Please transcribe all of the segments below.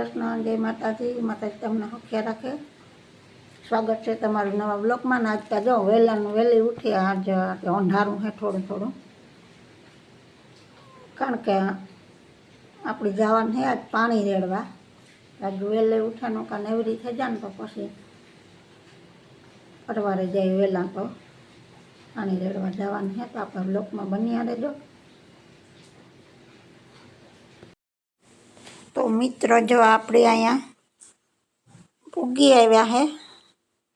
કૃષ્ણ જય માતાજી. માતાજી, તમને હખ્યા રાખે. સ્વાગત છે તમારું નવા બ્લોકમાં ને આજ જો વહેલાનું વહેલી ઉઠી આજે અંધારું છે થોડું થોડું. કારણ કે આપણી જવાનું છે આજ પાણી રેડવા. આજ વહેલે ઉઠાનું કાં એવી રીતે જાય ને તો પછી પરવારે જાય વહેલા તો પાણી રેડવા જવાનું છે. તો આપણે બ્લોકમાં બન્યા રહેજો. મિત્ર, જો આપણે અહીંયા પૂગી આવ્યા હે,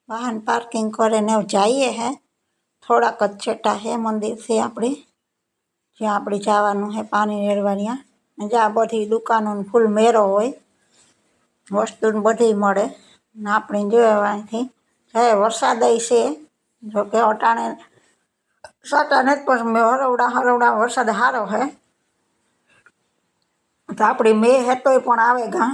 વાહન પાર્કિંગ કરીને જઈએ હે. થોડાક જ છેટા હે મંદિરથી આપણે. જ્યાં આપણે જવાનું હે પાણી રેડવા જ્યાં બધી દુકાનોને ફૂલ મેરો હોય, વસ્તુને બધી મળે. ને આપણે જોવાથી હે, વરસાદ છે. જોકે અટાણે સાટા નથી, પણ હરવડા હરવડા વરસાદ સારો હે. તો આપણી મેં હેતોય પણ આવે ઘા.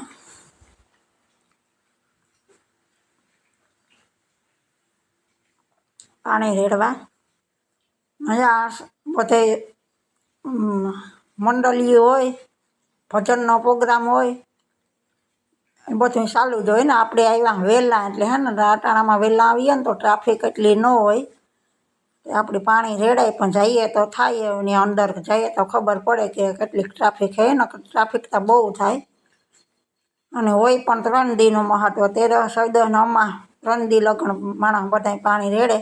પાણી રેડવા. મજા બધે મંડળી હોય, ભજનનો પ્રોગ્રામ હોય. એ બધું ચાલુ જ હોય ને. આપણે આવ્યા વહેલા એટલે હે ને રાટાણામાં વહેલા આવીએ ને તો ટ્રાફિક એટલી ન હોય. આપણે પાણી રેડાય પણ જઈએ તો થાય એની અંદર જઈએ તો ખબર પડે કે કેટલીક ટ્રાફિક છે ને ટ્રાફિક તો બહુ થાય. અને હોય પણ ત્રણ દીનું મહત્વ. તેર ચૌદ નવમાં ત્રણ દી લગ્ન માણસ બધા પાણી રેડે.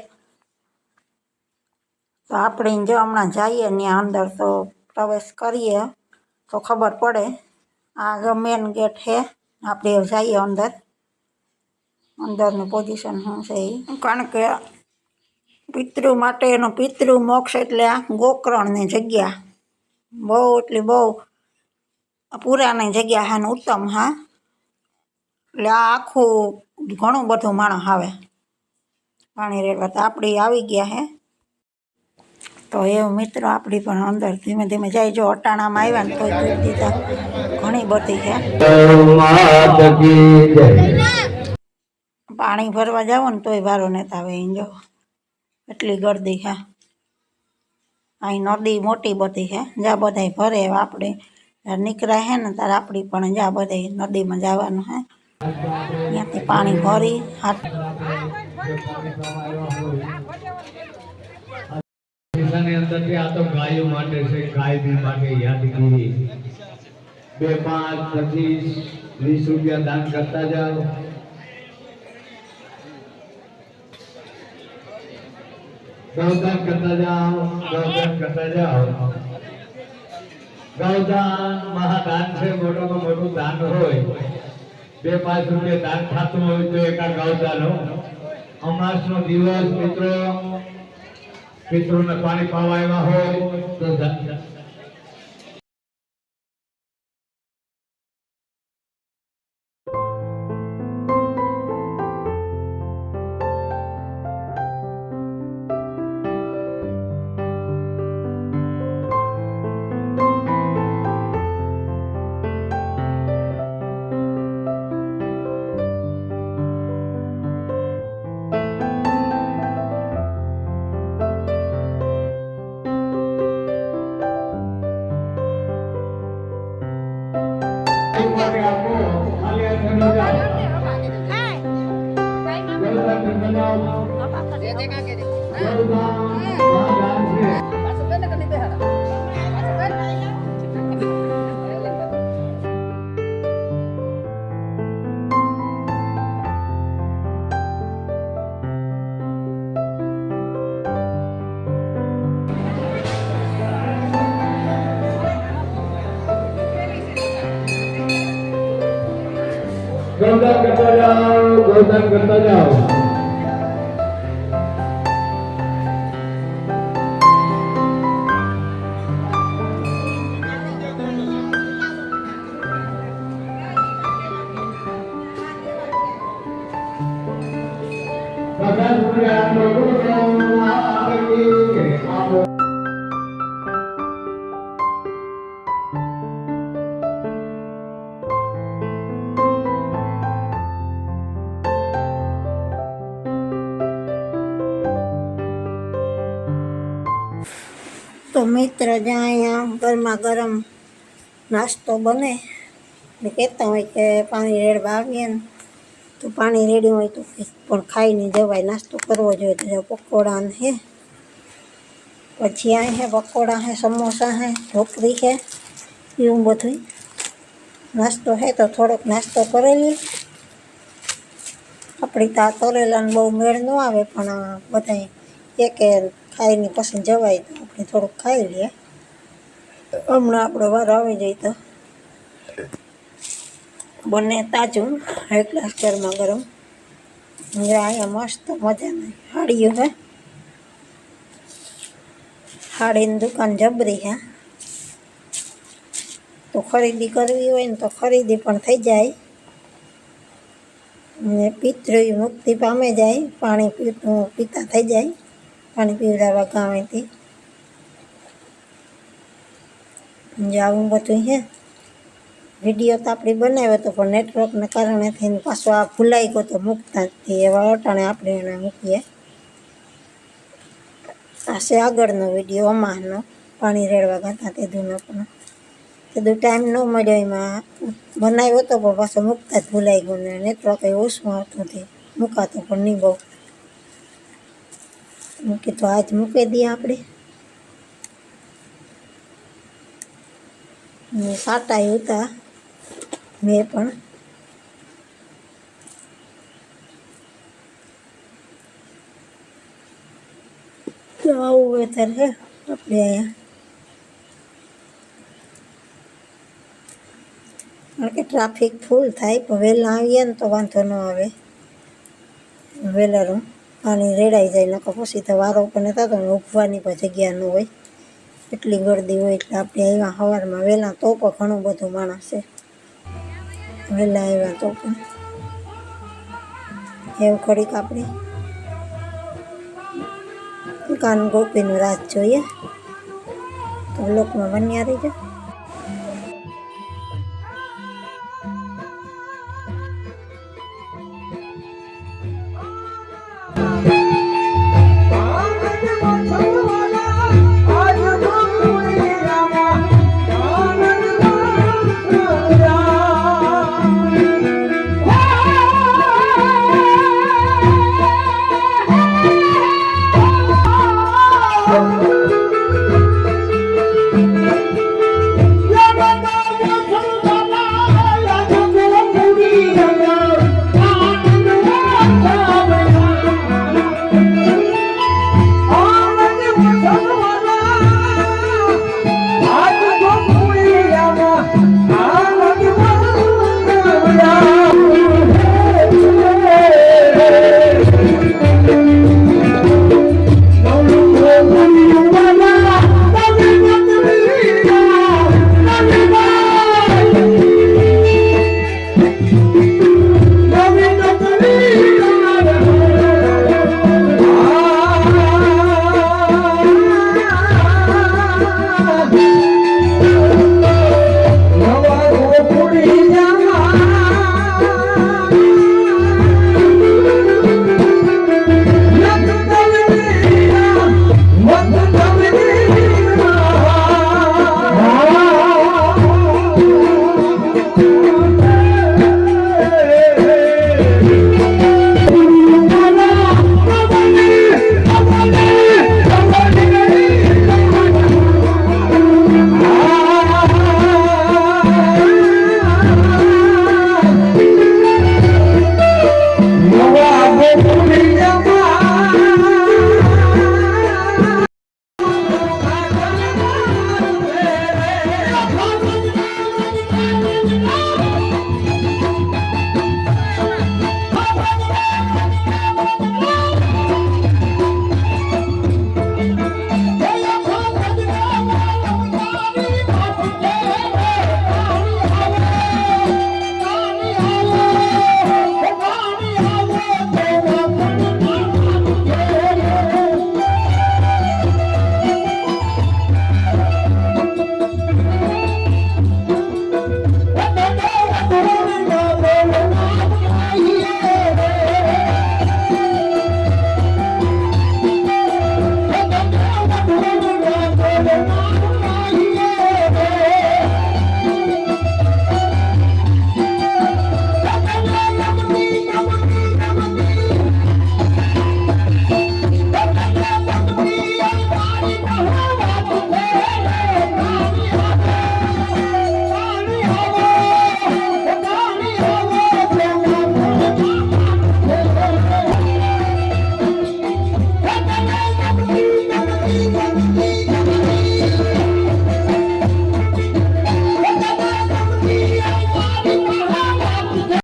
તો આપણે જો હમણાં જઈએ ત્યાં અંદર તો પ્રવેશ કરીએ તો ખબર પડે. આ મેન ગેટ છે આપણે જઈએ અંદર. અંદરની પોઝિશન શું છે એ કારણ કે પિતૃ માટેનો પિતૃ મોક્ષ એટલે આ ગોકર્ણની જગ્યા. બહુ એટલી બહુ પુરાની જગ્યા હા ઉત્તમ હા? એટલે આ આખું ઘણું બધું માણસ આવે. પાણી રેડવા તો આપણી આવી ગયા હે તો એવું મિત્રો આપણી પણ અંદર ધીમે ધીમે જાય. જો અટાણામાં આવ્યા ને તો જોઈ દીધા. ઘણી બધી છે. પાણી ભરવા જાવ ને તોય વારો નેતા આવે. એ જો. એટલી ગરદી છે. અહીં નદી મોટી બધી છે. જ્યાં બધાય ભરે એવા આપણે. જ્યારે નીકળ્યા હે ને ત્યારે આપણી પણ જ્યાં બધાય નદીમાં જવાનું હે ત્યાંથી પાણી ભરી હાથની અંદરથી આ તો ગાયો માટે છે ગાય બી માટે યાદગીરી. બે પાંચ, પચીસ, વીસ રૂપિયા દાન કરતા જાઓ. ગૌદાન કરતા જાઓ ગૌદાન કરતા જાઓ. ગૌદાન મહાદાન છે, મોટામાં મોટું દાન હોય. બે પાંચ રૂપિયા દાન થતું હોય તો એકા ગૌદાન હો અમાસ નો દિવસ મિત્રો, પિતૃને પાણી પાવા આવ્યા હોય તો કરતા જાઓ ગોદાન કરતા જાઓ. ભગવાન તો મિત્ર જ્યાં અહીંયા ગરમા ગરમ નાસ્તો બને. એટલે કહેતા હોય કે પાણી રેડવા આવીએ ને તો પાણી રેડી હોય તો પણ પણ ખાઈને જવાય. નાસ્તો કરવો જોઈએ તો પકોડા ને હે. ભજીયા હે પકોડા હે, સમોસા હે, ઢોકળી હે, એવું બધું. નાસ્તો હે તો થોડોક નાસ્તો કરેલી આપણી તો આ તરેલાને બહુ મેળ ન આવે પણ બધા એક ખાઈને પછી જવાય તો. આપણે થોડુંક ખાઈ લે હમણાં આપણો વાર આવી જાય તો. બને તાજું એક ગ્લાસ ગરમા. અહીંયા મસ્ત મજાની હાડીઓ હે. હાડીની દુકાન જબરી હે. તો ખરીદી કરવી હોય ને તો ખરીદી પણ થઈ જાય. ને પિતૃય મુક્તિ પામે જાય, પાણી પીતું, પીતા થઈ જાય. પાણી પીવડાવવા ગામેથી જે આવું બધું હે. વીડિયો તો આપણે બનાવ્યો હતો, પણ નેટવર્કને કારણે થઈને પાછો આ ભૂલાઈ ગયો તો મૂકતા જ એવા અટાણે આપણે એને મૂકીએ. છે આગળનો વીડિયો, અમારનો. પાણી રેડવા ગાતા તે દૂનો પણ તે દુ ટાઈમ ન મળ્યો, એમાં બનાવ્યો હતો પણ પાછો મૂકતા જ ભૂલાઈ ગયો ને નેટવર્ક એ ઓછું આવતું હતું મૂકાતું પણ નહીં બહુ. મૂકી તો આજ મૂકી દઈએ આપણે. ને સાટા હતા. મેં પણ આવું વેધર છે આપણે અહીંયા. કારણ કે ટ્રાફિક ફૂલ થાય, પણ વહેલા આવીએ ને તો વાંધો ન આવે. વહેલાનું પાણી રેડાઈ જાય, નકર પછી તો વારો પણ થતો તો ઊભવાની પણ જગ્યા ન હોય. એટલી ગરદી હોય એટલે આપણે આવ્યા સવારમાં વહેલા તો પણ ઘણું બધું માણસ છે. વહેલા આવ્યા તો પણ. એવું ઘડીક આપણે કાન ગોપીનું રાત જોઈએ. તો લોકમાં બન્યા રહીજો.